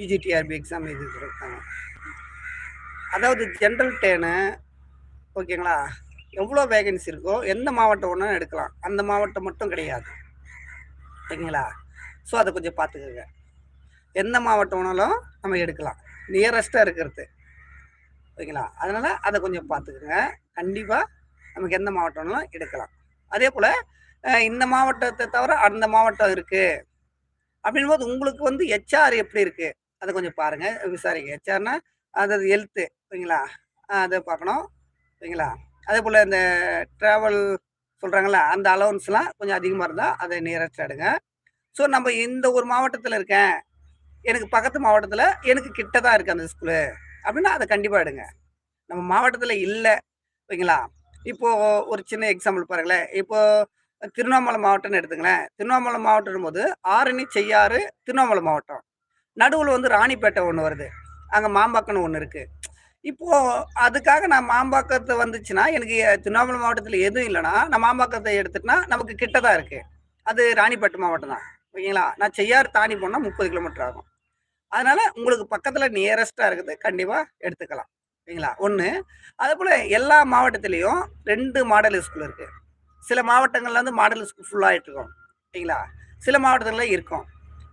UGTRB exam எழுதிருக்காங்க அதாவது general டேனு ஓகேங்களா எவ்வளோ வேகன்சி இருக்கோ எந்த மாவட்டம் ஒன்றும் எடுக்கலாம். அந்த மாவட்டம் மட்டும் கிடையாது. ஓகேங்களா ஸோ அதை கொஞ்சம் பார்த்துக்கோங்க. எந்த மாவட்டம் வேணாலும் நம்ம எடுக்கலாம். நியரஸ்ட்டாக இருக்கிறது. ஓகேங்களா அதனால் அதை கொஞ்சம் பார்த்துக்குங்க. கண்டிப்பாக நமக்கு எந்த மாவட்டம் வேணாலும் எடுக்கலாம். அதே போல் இந்த மாவட்டத்தை தவிர அந்த மாவட்டம் இருக்குது அப்படின் போது உங்களுக்கு வந்து ஹெச்ஆர் எப்படி இருக்குது அதை கொஞ்சம் பாருங்கள் விசாரிங்க. ஹெச்ஆர்னா அது ஹெல்த்து ஓகேங்களா அதை பார்க்கணும் ஓகேங்களா அதே போல் இந்த ட்ராவல் சொல்கிறாங்களா அந்த அலவன்ஸ்லாம் கொஞ்சம் அதிகமாக இருந்தால் அதை நியரஸ்ட் எடுங்க. ஸோ நம்ம இந்த ஒரு மாவட்டத்தில் இருக்கேன். எனக்கு பக்கத்து மாவட்டத்தில் எனக்கு கிட்ட தான் இருக்குது அந்த ஸ்கூலு அப்படின்னா அதை கண்டிப்பாக எடுங்க. நம்ம மாவட்டத்தில் இல்லை ஓகேங்களா இப்போது ஒரு சின்ன எக்ஸாம்பிள் பாருங்களேன். இப்போது திருவண்ணாமலை மாவட்டம்னு எடுத்துங்களேன். திருவண்ணாமலை மாவட்டம் போது ஆரணி செய்யாறு திருவண்ணாமலை மாவட்டம். நடுவில் வந்து ராணிப்பேட்டை ஒன்று வருது. அங்கே மாம்பாக்கம்னு ஒன்று இருக்குது இப்போது அதுக்காக நான் மாம்பாக்கத்தை வந்துச்சுன்னா எனக்கு திருவண்ணாமலை மாவட்டத்தில் எதுவும் இல்லைன்னா நான் மாம்பாக்கத்தை எடுத்துட்டுனா நமக்கு கிட்ட தான் இருக்குது அது ராணிப்பேட்டை மாவட்டம் தான். ஓகேங்களா? நான் செய்யாறு தாண்டி போனால் முப்பது கிலோமீட்டர் ஆகும். அதனால் உங்களுக்கு பக்கத்தில் நியரஸ்ட்டாக இருக்குது. கண்டிப்பாக எடுத்துக்கலாம். ஓகேங்களா? ஒன்று அதே போல் எல்லா மாவட்டத்துலேயும் ரெண்டு மாடல் ஸ்கூல் இருக்குது சில மாவட்டங்கள்ல வந்து மாடல் ஸ்கூல் ஃபுல்லாகிட்டு இருக்கும். ஓகேங்களா? சில மாவட்டங்களில் இருக்கும்.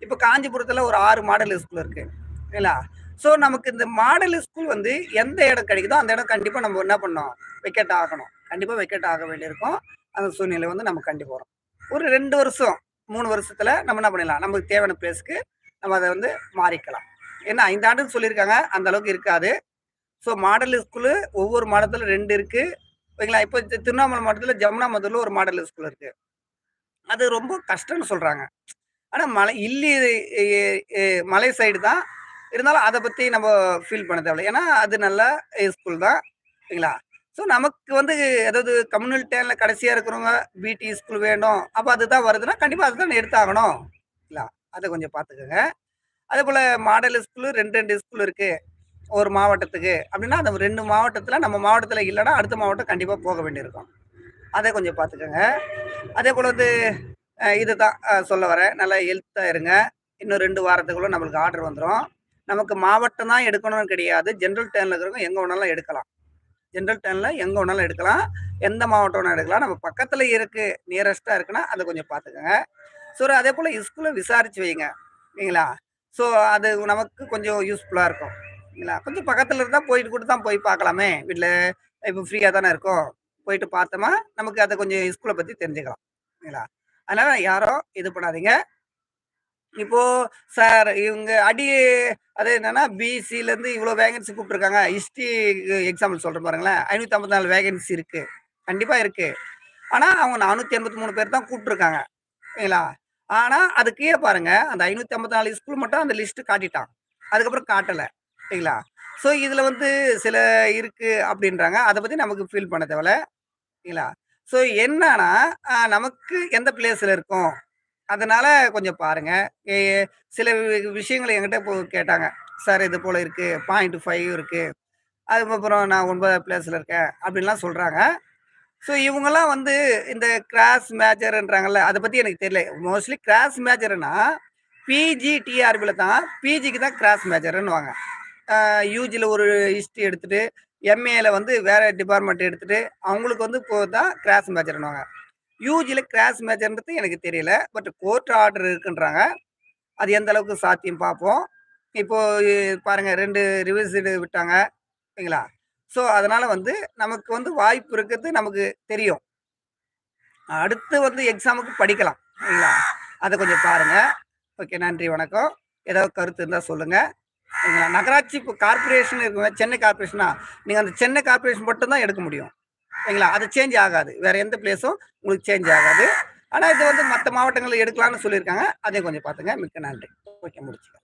இப்போ காஞ்சிபுரத்தில் ஒரு ஆறு மாடல் ஸ்கூல் இருக்குது இல்லைங்களா? ஸோ நமக்கு இந்த மாடல் ஸ்கூல் வந்து எந்த இடம் கிடைக்குதோ அந்த இடம் கண்டிப்பாக நம்ம என்ன பண்ணோம் வெக்கெட் ஆகணும். கண்டிப்பாக வெக்கெட் ஆக வேண்டியிருக்கும். அந்த சூழ்நிலை வந்து நம்ம கண்டிப்பாக வரும். ஒரு ரெண்டு வருஷம் மூணு வருஷத்தில் நம்ம என்ன பண்ணிடலாம்? நமக்கு தேவையான பிளேஸ்க்கு நம்ம அதை வந்து மாறிக்கலாம். ஏன்னா ஐந்து ஆண்டுன்னு சொல்லியிருக்காங்க. அந்த அளவுக்கு இருக்காது. ஸோ மாடல் ஸ்கூலு ஒவ்வொரு மாடத்தில் ரெண்டு இருக்குது ஓகேங்களா? இப்போ திருவண்ணாமலை மாவட்டத்தில் ஜமுனா மதுரில் ஒரு மாடல் ஸ்கூல் இருக்குது அது ரொம்ப கஷ்டம்னு சொல்கிறாங்க ஆனால் மலை இல்லி மலை சைடு தான். இருந்தாலும் அதை பற்றி நம்ம ஃபீல் பண்ண தேவையில்ல. ஏன்னா அது நல்ல ஸ்கூல் தான். சரிங்களா ஸோ நமக்கு வந்து ஏதாவது கம்யூனல் டேனில் கடைசியாக இருக்கிறவங்க பிடி ஸ்கூல் வேணும். அப்போ அதுதான் வருதுன்னா கண்டிப்பாக அதுதான் எடுத்தாகணும். இல்லை அதை கொஞ்சம் பார்த்துக்கோங்க. அதே போல் மாடல் ஸ்கூலு ரெண்டு ரெண்டு ஸ்கூல் இருக்குது ஒரு மாவட்டத்துக்கு. அப்படின்னா அந்த ரெண்டு மாவட்டத்தில் நம்ம மாவட்டத்தில் இல்லைன்னா அடுத்த மாவட்டம் கண்டிப்பாக போக வேண்டியிருக்கும். அதை கொஞ்சம் பார்த்துக்கோங்க. அதே போல் வந்து இது தான் சொல்ல வரேன். நல்லா ஹெல்த்தாக இருங்க. இன்னும் ரெண்டு வாரத்துக்குள்ளே நம்மளுக்கு ஆர்டர் வந்துடும் நமக்கு மாவட்டம் தான் எடுக்கணும்னு கிடையாது. ஜென்ரல் டேனில் இருக்கிறவங்க எங்கே வேணாலும் எடுக்கலாம். ஜென்ரல் டேனில் எங்கே வேணாலும் எடுக்கலாம். எந்த மாவட்டம் எடுக்கலாம். நம்ம பக்கத்தில் இருக்குது நியரஸ்ட்டாக இருக்குன்னா அதை கொஞ்சம் பார்த்துக்கோங்க. ஸோ அதே போல் ஸ்கூலில் விசாரித்து வைங்க. இல்லைங்களா? ஸோ அது நமக்கு கொஞ்சம் யூஸ்ஃபுல்லாக இருக்கும். இல்லைங்களா? கொஞ்சம் பக்கத்தில் இருந்தால் போயிட்டு கூட தான் போய் பார்க்கலாமே வீட்டில் இப்போ ஃப்ரீயாக தானே இருக்கும். போயிட்டு பார்த்தோமா நமக்கு அதை கொஞ்சம் ஸ்கூலை பற்றி தெரிஞ்சுக்கலாம். இல்லைங்களா? அதனால யாரும் இது பண்ணாதீங்க. இப்போ சார் இவங்க அடி அது என்னன்னா பிசிலேருந்து இவ்வளோ வேகன்சி கூப்பிட்டுருக்காங்க. ஹிஸ்ட்ரி எக்ஸாம்பிள் சொல்கிறேன் பாருங்களேன். ஐநூற்றி ஐம்பத்தி நாலு வேகன்சி இருக்குது கண்டிப்பாக இருக்குது ஆனால் அவங்க நானூற்றி எண்பத்தி மூணு பேர் தான் கூப்பிட்ருக்காங்க சரிங்களா ஆனால் அது கீழே பாருங்கள் அந்த ஐநூற்றி ஐம்பத்தி நாலு ஸ்கூல் மட்டும் அந்த லிஸ்ட்டு காட்டிட்டான். அதுக்கப்புறம் காட்டலை. சரிங்களா ஸோ இதில் வந்து சில இருக்குது அப்படின்றாங்க. அதை பற்றி நமக்கு ஃபீல் பண்ண தேவையில்ல. சரிங்களா ஸோ என்னன்னா நமக்கு எந்த பிளேஸில் இருக்கும்? அதனால கொஞ்சம் பாருங்க. சில விஷயங்கள் என்கிட்ட இப்போ கேட்டாங்க. சார் இது போல் இருக்குது பாயிண்ட் ஃபைவ் இருக்குது அதுக்கப்புறம் நான் ஒன்பதாவது பிளேஸில் இருக்கேன். அப்படின்லாம் சொல்கிறாங்க ஸோ இவங்கெல்லாம் வந்து இந்த கிராஸ் மேஜர்ன்றாங்கல்ல அதை பற்றி எனக்கு தெரியல. மோஸ்ட்லி கிராஸ் மேஜர்னா பிஜி டிஆர்பியில் தான் பிஜிக்கு தான் கிராஸ் மேஜர்னுவாங்க யூஜியில் ஒரு ஹிஸ்ட்ரி எடுத்துகிட்டு எம்ஏல வந்து வேறு டிபார்ட்மெண்ட் எடுத்துகிட்டு அவங்களுக்கு வந்து இப்போ தான் கிராஸ் மேஜர்னுவாங்க யூஜியில் கிராஸ் மேஜர்ன்றது எனக்கு தெரியல பட் கோர்ட் ஆர்டர் இருக்குன்றாங்க. அது எந்த அளவுக்கு சாத்தியம் பார்ப்போம் இப்போது பாருங்கள் ரெண்டு ரிவிசிட் விட்டாங்க சரிங்களா ஸோ அதனால் வந்து நமக்கு வந்து வாய்ப்பு இருக்கிறது நமக்கு தெரியும். அடுத்து வந்து எக்ஸாமுக்கு படிக்கலாம் சரிங்களா அதை கொஞ்சம் பாருங்கள் ஓகே நன்றி வணக்கம். ஏதாவது கருத்து இருந்தால் சொல்லுங்கள் சரிங்களா நகராட்சி இப்போ கார்பரேஷன் இருக்குங்க சென்னை கார்பரேஷனா நீங்கள் அந்த சென்னை கார்பரேஷன் மட்டும்தான் எடுக்க முடியும். சரிங்களா அது சேஞ்ச் ஆகாது. வேறு எந்த பிளேஸும் உங்களுக்கு சேஞ்ச் ஆகாது. ஆனால் இது வந்து மற்ற மாவட்டங்களில் எடுக்கலாம்னு சொல்லியிருக்காங்க. அதையும் கொஞ்சம் பார்த்துங்க. மிக்க நன்றி. ஓகே முடிச்சுக்கலாம்.